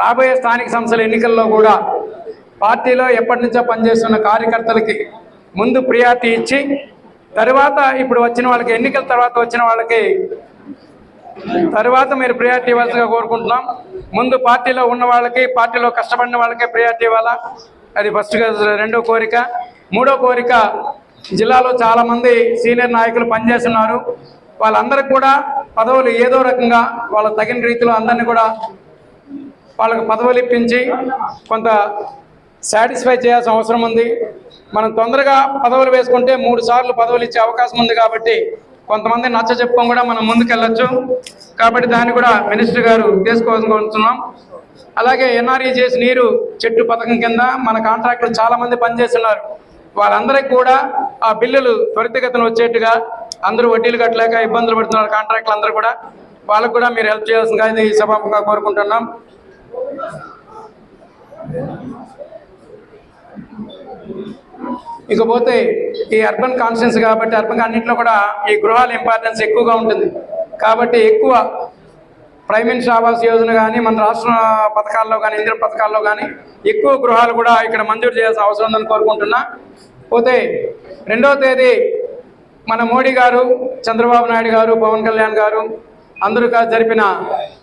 రాబోయే స్థానిక సంస్థల ఎన్నికల్లో కూడా పార్టీలో ఎప్పటి నుంచో పనిచేస్తున్న కార్యకర్తలకి ముందు ప్రియారిటీ ఇచ్చి తర్వాత ఇప్పుడు వచ్చిన వాళ్ళకి ఎన్నికల తర్వాత వచ్చిన వాళ్ళకి తర్వాత మీరు ప్రియారిటీ ఇవ్వాల్సిగా కోరుకుంటున్నాం. ముందు పార్టీలో ఉన్న వాళ్ళకి పార్టీలో కష్టపడిన వాళ్ళకే ప్రియారిటీ ఇవ్వాలా? అది ఫస్ట్ రెండో కోరిక. మూడో కోరిక జిల్లాలో చాలామంది సీనియర్ నాయకులు పనిచేస్తున్నారు. వాళ్ళందరికీ కూడా పదవులు ఏదో రకంగా వాళ్ళ తగిన రీతిలో అందరినీ కూడా వాళ్ళకు పదవులు ఇప్పించి కొంత సాటిస్ఫై చేయాల్సిన అవసరం ఉంది. మనం తొందరగా పదవులు వేసుకుంటే మూడు సార్లు పదవులు ఇచ్చే అవకాశం ఉంది కాబట్టి కొంతమంది నచ్చ చెప్పుకొని కూడా మనం ముందుకెళ్ళొచ్చు. కాబట్టి దాన్ని కూడా మినిస్టర్ గారు తీసుకోవాలనుకుంటున్నాం అలాగే ఎన్ఆర్ఈ చేసి నీరు చెట్టు పథకం కింద మన కాంట్రాక్టులు చాలామంది పనిచేస్తున్నారు. వాళ్ళందరికీ కూడా ఆ బిల్లులు త్వరితగతిన వచ్చేట్టుగా అందరూ వడ్డీలు కట్టలేక ఇబ్బందులు పడుతున్నారు కాంట్రాక్టులు అందరూ కూడా. వాళ్ళకు కూడా మీరు హెల్ప్ చేయాల్సిందిగా ఇది సభాముఖంగా కోరుకుంటున్నాం. ఇకపోతే ఈ అర్బన్ కాన్స్టిట్యూన్స్ కాబట్టి అర్బన్ అన్నింటిలో కూడా ఈ గృహాల ఇంపార్టెన్స్ ఎక్కువగా ఉంటుంది. కాబట్టి ఎక్కువ ప్రైమ్ మినిస్టర్ ఆవాస్ యోజన కానీ మన రాష్ట్ర పథకాల్లో కానీ ఇంద్ర పథకాల్లో కానీ ఎక్కువ గృహాలు కూడా ఇక్కడ మంజూరు చేయాల్సిన అవసరం ఉందని కోరుకుంటున్నా. పోతే రెండవ తేదీ మన మోడీ గారు చంద్రబాబు నాయుడు గారు పవన్ కళ్యాణ్ గారు అందరూ జరిపిన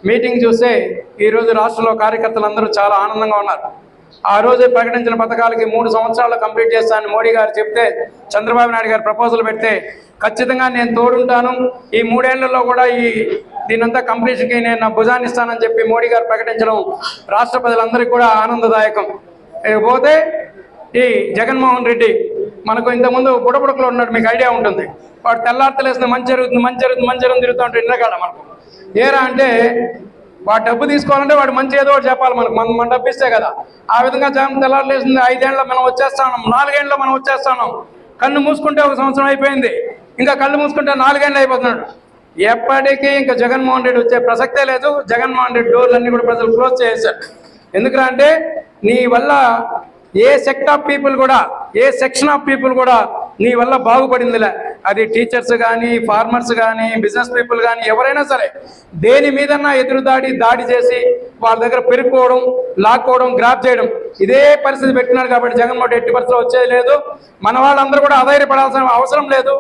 మీటింగ్ చూస్తే ఈరోజు రాష్ట్రంలో కార్యకర్తలు అందరూ చాలా ఆనందంగా ఉన్నారు ఆ రోజు ప్రకటించిన పథకాలకి మూడు సంవత్సరాలు కంప్లీట్ చేస్తానని మోడీ గారు చెప్తే చంద్రబాబు నాయుడు గారు ప్రపోజల్ పెడితే ఖచ్చితంగా నేను తోడుంటాను ఈ మూడేళ్ళలో కూడా ఈ దీనంతా కంప్లీషన్కి నేను నా భుజాన్ని ఇస్తానని చెప్పి మోడీ గారు ప్రకటించడం రాష్ట్ర ప్రజలందరికీ కూడా ఆనందదాయకం ఇకపోతే ఈ జగన్మోహన్ రెడ్డి మనకు ఇంతకుముందు బుడబుడకలో ఉన్నాడు మీకు ఐడియా ఉంటుంది వాడు తెల్లార్తలేసిన మంచి జరుగుతుంది మంచి జరుగుతుంది మంచి జరుగుతుంది తిరుగుతూ ఉంటాడు ఇంద్రకాడ మనకు ఏరా అంటే వాడు డబ్బు తీసుకోవాలంటే వాడు మంచి ఏదో ఒకటి చెప్పాలి మనకు. మన మన డబ్బు ఇస్తే కదా. ఆ విధంగా జనం తెల్లారలేసింది ఐదేళ్ళలో మనం వచ్చేస్తాం నాలుగేళ్ళలో మనం వచ్చేస్తాం కళ్ళు మూసుకుంటే ఒక సంవత్సరం అయిపోయింది. ఇంకా కళ్ళు మూసుకుంటే నాలుగేళ్ళు అయిపోతున్నాడు. ఎప్పటికీ ఇంకా జగన్మోహన్ రెడ్డి వచ్చే ప్రసక్తే లేదు. జగన్మోహన్ రెడ్డి డోర్లన్నీ కూడా ప్రజలు క్లోజ్ చేశారు ఎందుకంటే అంటే నీ వల్ల ఏ సెక్ట్ ఆఫ్ పీపుల్ కూడా ఏ సెక్షన్ ఆఫ్ పీపుల్ కూడా నీ వల్ల బాగుపడిందిలే. అది టీచర్స్ కానీ ఫార్మర్స్ కానీ బిజినెస్ పీపుల్ కానీ ఎవరైనా సరే దేని మీదన్నా ఎదురు దాడి దాడి చేసి వాళ్ళ దగ్గర పెరుక్కోవడం లాక్కోవడం గ్రాప్ చేయడం ఇదే పరిస్థితి పెట్టినారు కాబట్టి జగన్మోహన్ ఎట్టి పరిస్థితులు వచ్చేది లేదు. మన వాళ్ళందరూ కూడా అధైర్యపడాల్సిన అవసరం లేదు.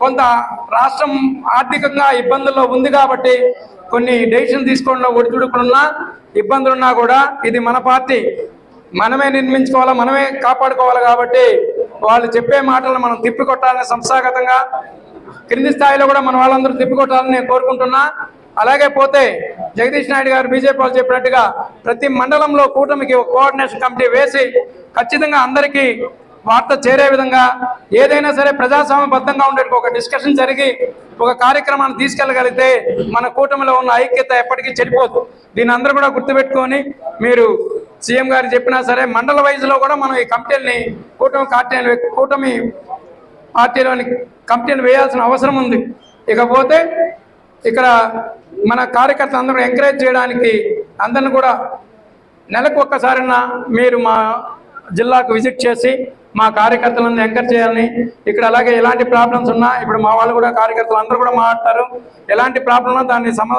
కొంత రాష్ట్రం ఆర్థికంగా ఇబ్బందుల్లో ఉంది కాబట్టి కొన్ని డెసిషన్ తీసుకోవడంలో ఒడిదుడుకులున్నా ఇబ్బందులున్నా కూడా ఇది మన పార్టీ. మనమే నిర్మించుకోవాలా మనమే కాపాడుకోవాలి కాబట్టి వాళ్ళు చెప్పే మాటలను మనం తిప్పికొట్టాలని సంస్థాగతంగా క్రింది స్థాయిలో కూడా మన వాళ్ళందరూ తిప్పికొట్టాలని నేను కోరుకుంటున్నా. అలాగే పోతే జగదీష్ నాయుడు గారు బీజేపీ వాళ్ళు చెప్పినట్టుగా ప్రతి మండలంలో కూటమికి ఒక కోఆర్డినేషన్ కమిటీ వేసి ఖచ్చితంగా అందరికీ వార్త చేరే విధంగా ఏదైనా సరే ప్రజాస్వామ్యబద్ధంగా ఉండే ఒక డిస్కషన్ జరిగి ఒక కార్యక్రమాన్ని తీసుకెళ్ళగలిగితే మన కూటమిలో ఉన్న ఐక్యత ఎప్పటికీ చెడిపోదు. దీని అందరూ కూడా గుర్తుపెట్టుకొని మీరు సీఎం గారు చెప్పినా సరే మండల వైజ్లో కూడా మనం ఈ కంపెనీని కూటమి పార్టీ కూటమి పార్టీలోని కమిటీని వేయాల్సిన అవసరం ఉంది. ఇకపోతే ఇక్కడ మన కార్యకర్తలు అందరూ ఎంకరేజ్ చేయడానికి అందరిని కూడా నెలకు ఒక్కసారైనా మీరు మా జిల్లాకు విజిట్ చేసి మా కార్యకర్తలను ఎంకర్ చేయాలని ఇక్కడ అలాగే ఎలాంటి ప్రాబ్లమ్స్ ఉన్నా ఇప్పుడు మా వాళ్ళు కూడా కార్యకర్తలు అందరూ కూడా మాట్లాడతారు. ఎలాంటి ప్రాబ్లం దాన్ని సమ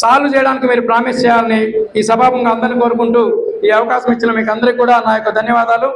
సాల్వ్ చేయడానికి మీరు ప్రామిస్ చేయాలని ఈ సభాముఖంగా అందరిని కోరుకుంటూ ఈ అవకాశం ఇచ్చిన మీకు అందరికీ కూడా నా యొక్క ధన్యవాదాలు.